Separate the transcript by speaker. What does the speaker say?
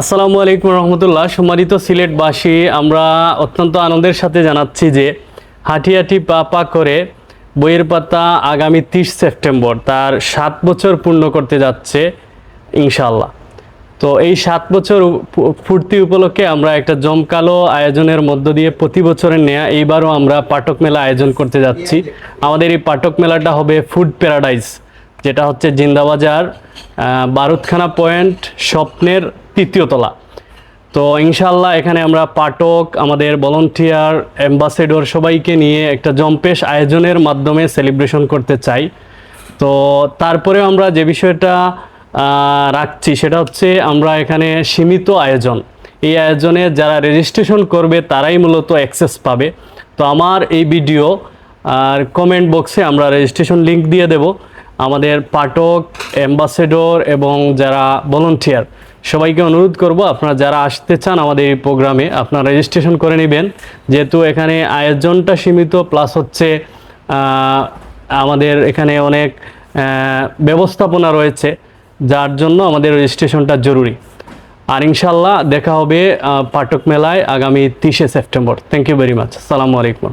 Speaker 1: আসসালামু আলাইকুম রহমতুল্লাহ। সম্মানিত সিলেটবাসী, আমরা অত্যন্ত আনন্দের সাথে জানাচ্ছি যে হাঁটি হাঁটি পা পা করে বইয়ের পাতা আগামী তিরিশ সেপ্টেম্বর, তার সাত বছর পূর্ণ করতে যাচ্ছে ইনশাল্লাহ তো এই সাত বছর ফুর্তি উপলক্ষে আমরা একটা জমকালো আয়োজনের মধ্য দিয়ে প্রতি বছরের নেয়া এইবারও আমরা পাঠক মেলা আয়োজন করতে যাচ্ছি। আমাদের এই পাঠক মেলাটা হবে ফুড প্যারাডাইস, যেটা হচ্ছে জিন্দাবাজার বারুদখানা পয়েন্ট, স্বপ্নের তৃতীয় তলা। তো ইনশাল্লাহ এখানে আমরা পাঠক, আমাদের ভলন্টিয়ার অ্যাম্বাসেডর সবাইকে নিয়ে একটা জম্পেশ আয়োজনের মাধ্যমে সেলিব্রেশন করতে চাই। তো তারপরে আমরা যে বিষয়টা রাখছি সেটা হচ্ছে আমরা এখানে সীমিত আয়োজন। এই আয়োজনে যারা রেজিস্ট্রেশন করবে তারাই মূলত অ্যাক্সেস পাবে। তো আমার এই ভিডিও আর কমেন্ট বক্সে আমরা রেজিস্ট্রেশন লিংক দিয়ে দেব। আমাদের পাঠক অ্যাম্বাসেডর এবং যারা ভলন্টিয়ার সবাইকে অনুরোধ করব, আপনারা যারা আসতে চান আমাদের এই প্রোগ্রামে, আপনারা রেজিস্ট্রেশন করে নেবেন। যেহেতু এখানে আয়োজনটা সীমিত প্লাস হচ্ছে আমাদের এখানে অনেক ব্যবস্থাপনা রয়েছে, যার জন্য আমাদের রেজিস্ট্রেশনটা জরুরি। আর ইনশাল্লাহ দেখা হবে পাঠক মেলায় আগামী তিরিশে September. Thank you very much আসসালামু আলাইকুম।